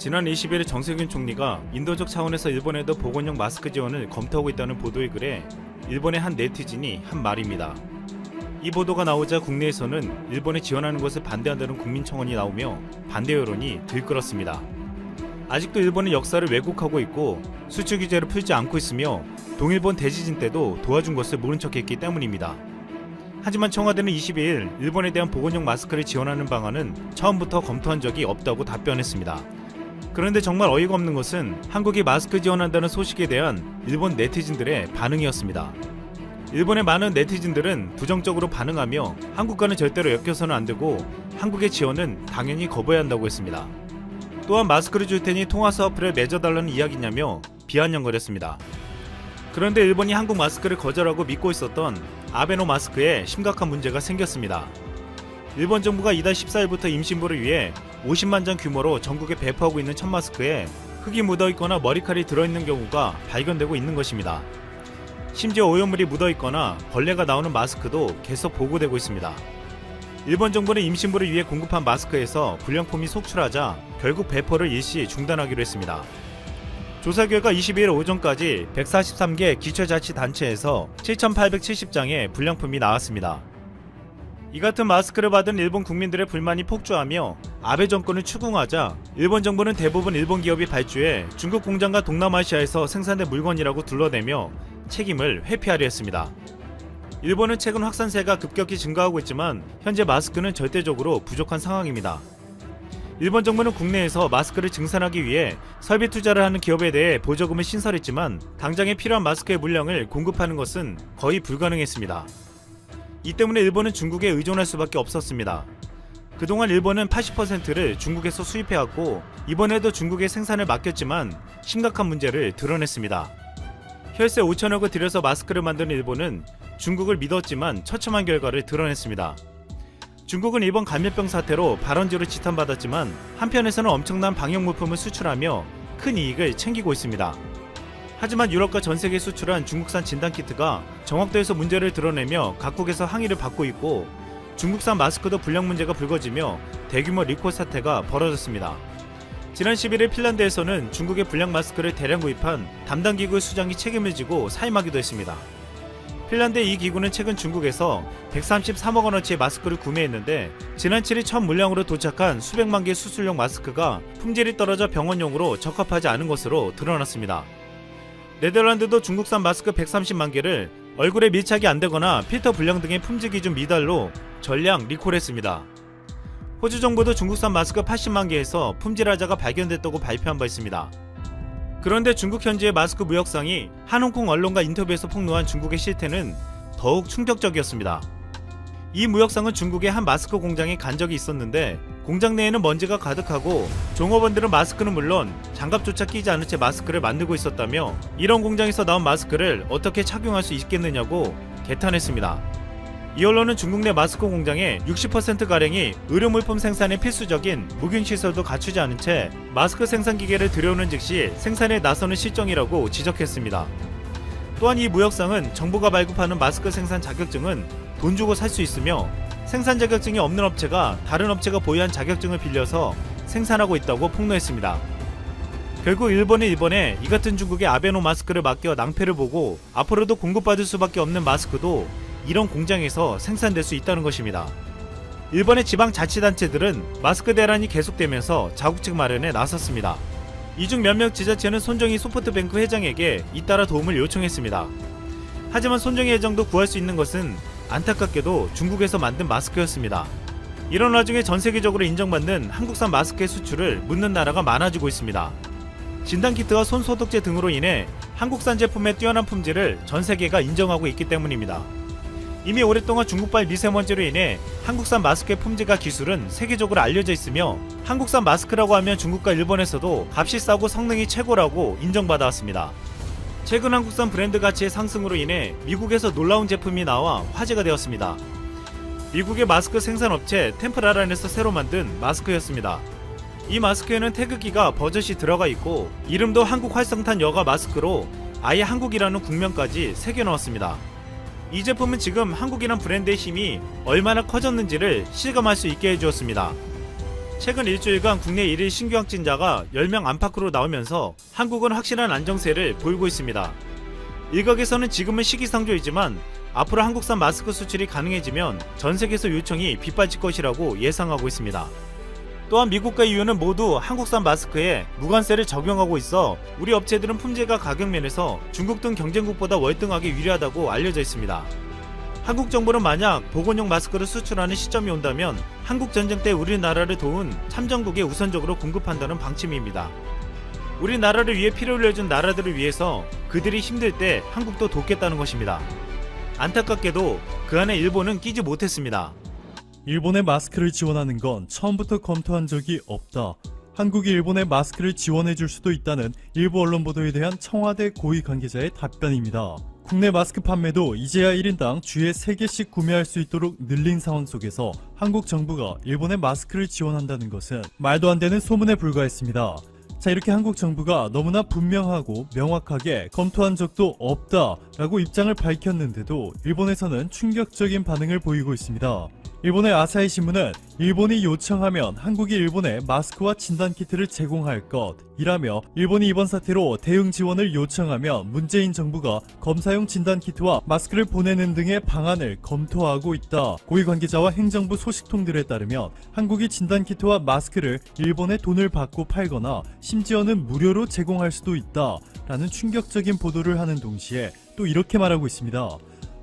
지난 20일 정세균 총리가 인도적 차원에서 일본에도 보건용 마스크 지원을 검토하고 있다는 보도에 글에 일본의 한 네티즌이 한 말입니다. 이 보도가 나오자 국내에서는 일본에 지원하는 것을 반대한다는 국민 청원이 나오며 반대 여론이 들끓었습니다. 아직도 일본은 역사를 왜곡하고 있고 수출 규제를 풀지 않고 있으며 동일본 대지진 때도 도와준 것을 모른 척했기 때문입니다. 하지만 청와대는 22일 일본에 대한 보건용 마스크를 지원하는 방안은 처음부터 검토한 적이 없다고 답변했습니다. 그런데 정말 어이가 없는 것은 한국이 마스크 지원한다는 소식에 대한 일본 네티즌들의 반응이었습니다. 일본의 많은 네티즌들은 부정적으로 반응하며 한국과는 절대로 엮여서는 안 되고 한국의 지원은 당연히 거부해야 한다고 했습니다. 또한 마스크를 줄 테니 통화사 어플에 맺어달라는 이야기냐며 비아냥거렸습니다. 그런데 일본이 한국 마스크를 거절하고 믿고 있었던 아베노 마스크에 심각한 문제가 생겼습니다. 일본 정부가 이달 14일부터 임신부를 위해 50만 장 규모로 전국에 배포하고 있는 첫 마스크에 흙이 묻어 있거나 머리칼이 들어 있는 경우가 발견되고 있는 것입니다. 심지어 오염물이 묻어 있거나 벌레가 나오는 마스크도 계속 보고되고 있습니다. 일본 정부는 임신부를 위해 공급한 마스크에서 불량품이 속출하자 결국 배포를 일시 중단하기로 했습니다. 조사 결과 22일 오전까지 143개 기초자치단체에서 7,870장의 불량품이 나왔습니다. 이 같은 마스크를 받은 일본 국민들의 불만이 폭주하며 아베 정권을 추궁하자 일본 정부는 대부분 일본 기업이 발주해 중국 공장과 동남아시아에서 생산된 물건이라고 둘러대며 책임을 회피하려 했습니다. 일본은 최근 확산세가 급격히 증가하고 있지만 현재 마스크는 절대적으로 부족한 상황입니다. 일본 정부는 국내에서 마스크를 증산하기 위해 설비 투자를 하는 기업에 대해 보조금을 신설했지만 당장에 필요한 마스크의 물량을 공급하는 것은 거의 불가능했습니다. 이 때문에 일본은 중국에 의존할 수밖에 없었습니다. 그동안 일본은 80%를 중국에서 수입해왔고 이번에도 중국에 생산을 맡겼지만 심각한 문제를 드러냈습니다. 혈세 5천억을 들여서 마스크를 만드는 일본은 중국을 믿었지만 처참한 결과를 드러냈습니다. 중국은 이번 감염병 사태로 발원지로 지탄받았지만 한편에서는 엄청난 방역 물품을 수출하며 큰 이익을 챙기고 있습니다. 하지만 유럽과 전 세계에 수출한 중국산 진단키트가 정확도에서 문제를 드러내며 각국에서 항의를 받고 있고 중국산 마스크도 불량 문제가 불거지며 대규모 리콜 사태가 벌어졌습니다. 지난 11일 핀란드에서는 중국의 불량 마스크를 대량 구입한 담당 기구의 수장이 책임을 지고 사임하기도 했습니다. 핀란드의 이 기구는 최근 중국에서 133억 원어치의 마스크를 구매했는데 지난 7일 첫 물량으로 도착한 수백만 개의 수술용 마스크가 품질이 떨어져 병원용으로 적합하지 않은 것으로 드러났습니다. 네덜란드도 중국산 마스크 130만 개를 얼굴에 밀착이 안 되거나 필터 불량 등의 품질 기준 미달로 전량 리콜했습니다. 호주 정부도 중국산 마스크 80만 개에서 품질 하자가 발견됐다고 발표한 바 있습니다. 그런데 중국 현지의 마스크 무역상이 한 홍콩 언론과 인터뷰에서 폭로한 중국의 실태는 더욱 충격적이었습니다. 이 무역상은 중국의 한 마스크 공장에 간 적이 있었는데 공장 내에는 먼지가 가득하고 종업원들은 마스크는 물론 장갑조차 끼지 않은 채 마스크를 만들고 있었다며 이런 공장에서 나온 마스크를 어떻게 착용할 수 있겠느냐고 개탄했습니다. 이 언론은 중국 내 마스크 공장의 60%가량이 의료물품 생산에 필수적인 무균 시설도 갖추지 않은 채 마스크 생산 기계를 들여오는 즉시 생산에 나서는 실정이라고 지적했습니다. 또한 이 무역상은 정부가 발급하는 마스크 생산 자격증은 돈 주고 살 수 있으며 생산 자격증이 없는 업체가 다른 업체가 보유한 자격증을 빌려서 생산하고 있다고 폭로했습니다. 결국 일본은 일본에 이 같은 중국의 아베노 마스크를 맡겨 낭패를 보고 앞으로도 공급받을 수밖에 없는 마스크도 이런 공장에서 생산될 수 있다는 것입니다. 일본의 지방 자치단체들은 마스크 대란이 계속되면서 자국책 마련에 나섰습니다. 이 중 몇몇 지자체는 손정희 소프트뱅크 회장에게 잇따라 도움을 요청했습니다. 하지만 손정희 회장도 구할 수 있는 것은 안타깝게도 중국에서 만든 마스크였습니다. 이런 와중에 전 세계적으로 인정받는 한국산 마스크의 수출을 묻는 나라가 많아지고 있습니다. 진단키트와 손소독제 등으로 인해 한국산 제품의 뛰어난 품질을 전 세계가 인정하고 있기 때문입니다. 이미 오랫동안 중국발 미세먼지로 인해 한국산 마스크의 품질과 기술은 세계적으로 알려져 있으며 한국산 마스크라고 하면 중국과 일본에서도 값이 싸고 성능이 최고라고 인정받아 왔습니다. 최근 한국산 브랜드 가치의 상승으로 인해 미국에서 놀라운 제품이 나와 화제가 되었습니다. 미국의 마스크 생산업체 템플라란에서 새로 만든 마스크였습니다. 이 마스크에는 태극기가 버젓이 들어가 있고 이름도 한국 활성탄 여가 마스크로 아예 한국이라는 국명까지 새겨 넣었습니다. 이 제품은 지금 한국이란 브랜드의 힘이 얼마나 커졌는지를 실감할 수 있게 해주었습니다. 최근 일주일간 국내 1일 신규 확진자가 10명 안팎으로 나오면서 한국은 확실한 안정세를 보이고 있습니다. 일각에서는 지금은 시기상조이지만 앞으로 한국산 마스크 수출이 가능해지면 전 세계에서 요청이 빗발칠 것이라고 예상하고 있습니다. 또한 미국과 EU는 모두 한국산 마스크에 무관세를 적용하고 있어 우리 업체들은 품질과 가격 면에서 중국 등 경쟁국보다 월등하게 유리하다고 알려져 있습니다. 한국 정부는 만약 보건용 마스크를 수출하는 시점이 온다면 한국 전쟁 때 우리나라를 도운 참전국에 우선적으로 공급한다는 방침입니다. 우리나라를 위해 피를 흘려준 나라들을 위해서 그들이 힘들 때 한국도 돕겠다는 것입니다. 안타깝게도 그 안에 일본은 끼지 못했습니다. 일본의 마스크를 지원하는 건 처음부터 검토한 적이 없다. 한국이 일본에 마스크를 지원해 줄 수도 있다는 일부 언론 보도에 대한 청와대 고위 관계자의 답변입니다. 국내 마스크 판매도 이제야 1인당 주에 3개씩 구매할 수 있도록 늘린 상황 속에서 한국 정부가 일본에 마스크를 지원한다는 것은 말도 안 되는 소문에 불과했습니다. 자, 이렇게 한국 정부가 너무나 분명하고 명확하게 검토한 적도 없다 라고 입장을 밝혔는데도 일본에서는 충격적인 반응을 보이고 있습니다. 일본의 아사히 신문은 일본이 요청하면 한국이 일본에 마스크와 진단 키트를 제공할 것이라며 일본이 이번 사태로 대응 지원을 요청하면 문재인 정부가 검사용 진단 키트와 마스크를 보내는 등의 방안을 검토하고 있다. 고위 관계자와 행정부 소식통들에 따르면 한국이 진단 키트와 마스크를 일본에 돈을 받고 팔거나 심지어는 무료로 제공할 수도 있다. 라는 충격적인 보도를 하는 동시에 또 이렇게 말하고 있습니다.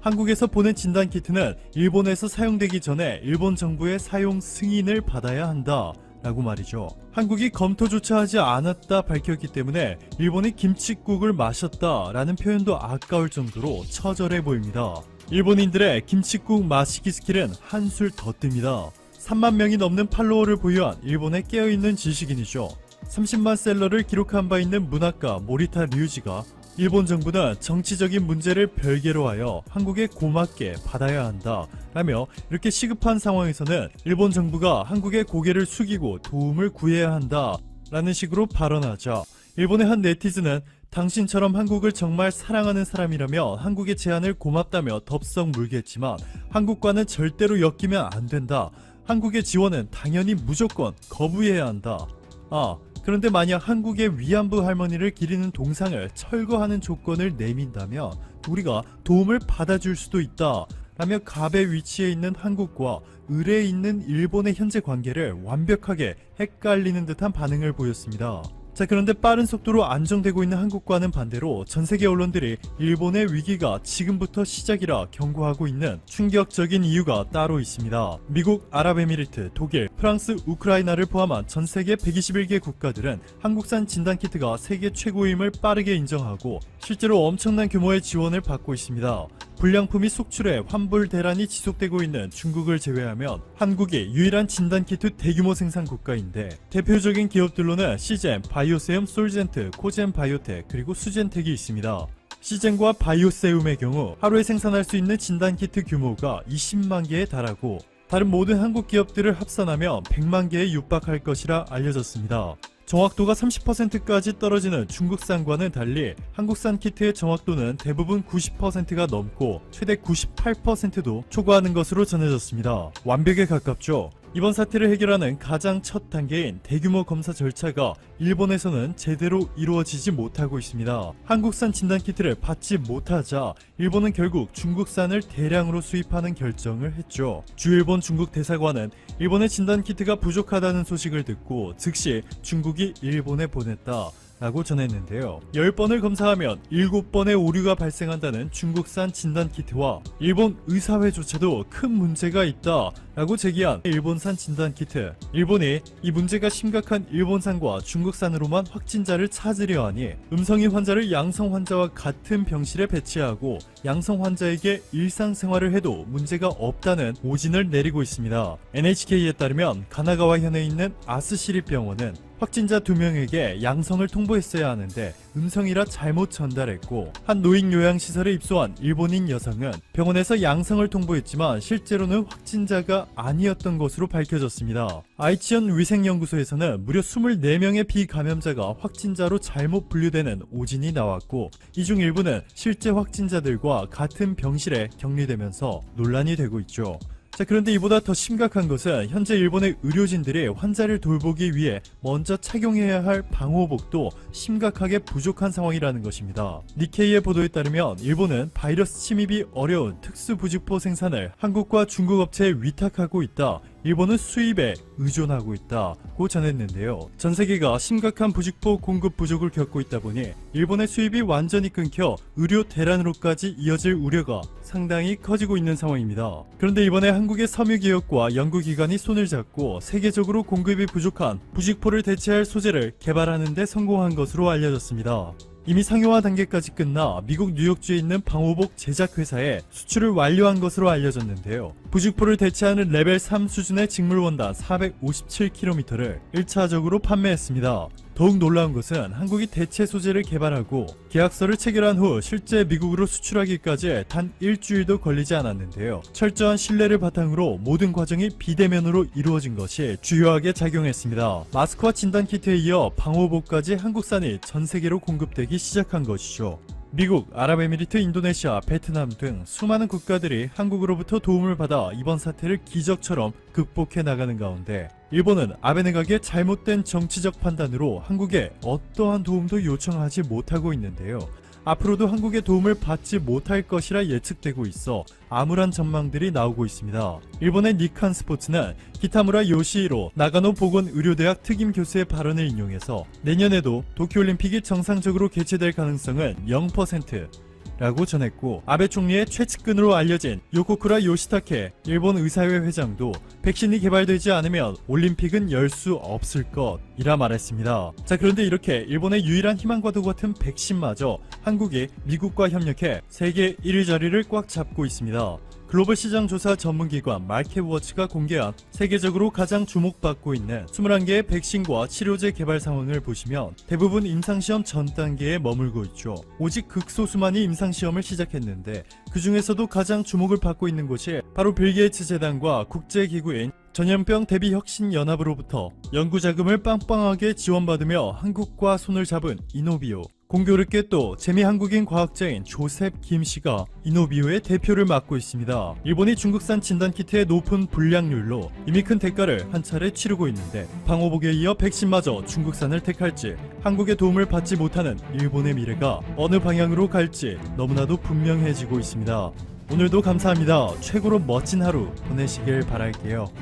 한국에서 보낸 진단 키트는 일본에서 사용되기 전에 일본 정부의 사용 승인을 받아야 한다. 라고 말이죠. 한국이 검토조차 하지 않았다 밝혔기 때문에 일본이 김치국을 마셨다 라는 표현도 아까울 정도로 처절해 보입니다. 일본인들의 김치국 마시기 스킬은 한술 더 뜹니다. 3만 명이 넘는 팔로워를 보유한 일본의 깨어있는 지식인이죠. 30만 셀러를 기록한 바 있는 문학가 모리타 류지가 일본 정부는 정치적인 문제를 별개로 하여 한국에 고맙게 받아야 한다. 라며 이렇게 시급한 상황에서는 일본 정부가 한국의 고개를 숙이고 도움을 구해야 한다. 라는 식으로 발언하자 일본의 한 네티즌은 당신처럼 한국을 정말 사랑하는 사람이라며 한국의 제안을 고맙다며 덥석 물겠지만 한국과는 절대로 엮이면 안 된다. 한국의 지원은 당연히 무조건 거부해야 한다. 아, 그런데 만약 한국의 위안부 할머니를 기리는 동상을 철거하는 조건을 내민다면 우리가 도움을 받아줄 수도 있다. 라며 갑의 위치에 있는 한국과 을에 있는 일본의 현재 관계를 완벽하게 헷갈리는 듯한 반응을 보였습니다. 자, 그런데 빠른 속도로 안정되고 있는 한국과는 반대로 전 세계 언론들이 일본의 위기가 지금부터 시작이라 경고하고 있는 충격적인 이유가 따로 있습니다. 미국, 아랍에미리트, 독일, 프랑스, 우크라이나를 포함한 전 세계 121개 국가들은 한국산 진단키트가 세계 최고임을 빠르게 인정하고 실제로 엄청난 규모의 지원을 받고 있습니다. 불량품이 속출해 환불 대란이 지속되고 있는 중국을 제외하면 한국이 유일한 진단 키트 대규모 생산 국가인데 대표적인 기업들로는 시젠, 바이오세움, 솔젠트, 코젠 바이오텍 그리고 수젠텍이 있습니다. 시젠과 바이오세움의 경우 하루에 생산할 수 있는 진단 키트 규모가 20만 개에 달하고 다른 모든 한국 기업들을 합산하면 100만 개에 육박할 것이라 알려졌습니다. 정확도가 30%까지 떨어지는 중국산과는 달리 한국산 키트의 정확도는 대부분 90%가 넘고 최대 98%도 초과하는 것으로 전해졌습니다. 완벽에 가깝죠. 이번 사태를 해결하는 가장 첫 단계인 대규모 검사 절차가 일본에서는 제대로 이루어지지 못하고 있습니다. 한국산 진단키트를 받지 못하자 일본은 결국 중국산을 대량으로 수입하는 결정을 했죠. 주일본 중국 대사관은 일본의 진단키트가 부족하다는 소식을 듣고 즉시 중국이 일본에 보냈다. 라고 전했는데요. 10번을 검사하면 7번의 오류가 발생한다는 중국산 진단키트와 일본 의사회조차도 큰 문제가 있다 라고 제기한 일본산 진단키트. 일본이 이 문제가 심각한 일본산과 중국산으로만 확진자를 찾으려 하니 음성인 환자를 양성 환자와 같은 병실에 배치하고 양성 환자에게 일상생활을 해도 문제가 없다는 오진을 내리고 있습니다. NHK에 따르면 가나가와 현에 있는 아스시립병원은 확진자 두 명에게 양성을 통보했어야 하는데 음성이라 잘못 전달했고 한 노인 요양 시설에 입소한 일본인 여성은 병원에서 양성을 통보했지만 실제로는 확진자가 아니었던 것으로 밝혀졌습니다. 아이치현 위생연구소에서는 무려 24명의 비감염자가 확진자로 잘못 분류되는 오진이 나왔고 이 중 일부는 실제 확진자들과 같은 병실에 격리되면서 논란이 되고 있죠. 자, 그런데 이보다 더 심각한 것은 현재 일본의 의료진들이 환자를 돌보기 위해 먼저 착용해야 할 방호복도 심각하게 부족한 상황이라는 것입니다. 니케이의 보도에 따르면 일본은 바이러스 침입이 어려운 특수 부직포 생산을 한국과 중국 업체에 위탁하고 있다. 일본은 수입에 의존하고 있다고 전했는데요. 전 세계가 심각한 부직포 공급 부족을 겪고 있다 보니 일본의 수입이 완전히 끊겨 의료 대란으로까지 이어질 우려가 상당히 커지고 있는 상황입니다. 그런데 이번에 한국의 섬유기업과 연구기관이 손을 잡고 세계적으로 공급이 부족한 부직포를 대체할 소재를 개발하는 데 성공한 것으로 알려졌습니다. 이미 상용화 단계까지 끝나 미국 뉴욕주에 있는 방호복 제작 회사에 수출을 완료한 것으로 알려졌는데요. 부직포를 대체하는 레벨 3 수준의 직물원단 457km를 1차적으로 판매했습니다. 더욱 놀라운 것은 한국이 대체 소재를 개발하고 계약서를 체결한 후 실제 미국으로 수출하기까지 단 일주일도 걸리지 않았는데요. 철저한 신뢰를 바탕으로 모든 과정이 비대면으로 이루어진 것이 주요하게 작용했습니다. 마스크와 진단키트에 이어 방호복까지 한국산이 전 세계로 공급되기 시작한 것이죠. 미국, 아랍에미리트, 인도네시아, 베트남 등 수많은 국가들이 한국으로부터 도움을 받아 이번 사태를 기적처럼 극복해 나가는 가운데 일본은 아베 내각의 잘못된 정치적 판단으로 한국에 어떠한 도움도 요청하지 못하고 있는데요. 앞으로도 한국의 도움을 받지 못할 것이라 예측되고 있어 암울한 전망들이 나오고 있습니다. 일본의 니칸 스포츠는 기타무라 요시히로 나가노 보건 의료대학 특임 교수의 발언을 인용해서 내년에도 도쿄올림픽이 정상적으로 개최될 가능성은 0% 라고 전했고 아베 총리의 최측근으로 알려진 요코쿠라 요시타케 일본 의사회 회장도 백신이 개발되지 않으면 올림픽은 열 수 없을 것이라 말했습니다. 자 그런데 이렇게 일본의 유일한 희망과도 같은 백신마저 한국이 미국과 협력해 세계 1위 자리를 꽉 잡고 있습니다. 글로벌 시장 조사 전문기관 마켓워치가 공개한 세계적으로 가장 주목받고 있는 21개의 백신과 치료제 개발 상황을 보시면 대부분 임상시험 전 단계에 머물고 있죠. 오직 극소수만이 임상시험을 시작했는데 그 중에서도 가장 주목을 받고 있는 곳이 바로 빌 게이츠 재단과 국제기구인 전염병 대비 혁신 연합으로부터 연구 자금을 빵빵하게 지원받으며 한국과 손을 잡은 이노비오. 공교롭게 또 재미 한국인 과학자인 조셉 김 씨가 이노비오의 대표를 맡고 있습니다. 일본이 중국산 진단키트의 높은 불량률로 이미 큰 대가를 한 차례 치르고 있는데 방호복에 이어 백신마저 중국산을 택할지 한국의 도움을 받지 못하는 일본의 미래가 어느 방향으로 갈지 너무나도 분명해지고 있습니다. 오늘도 감사합니다. 최고로 멋진 하루 보내시길 바랄게요.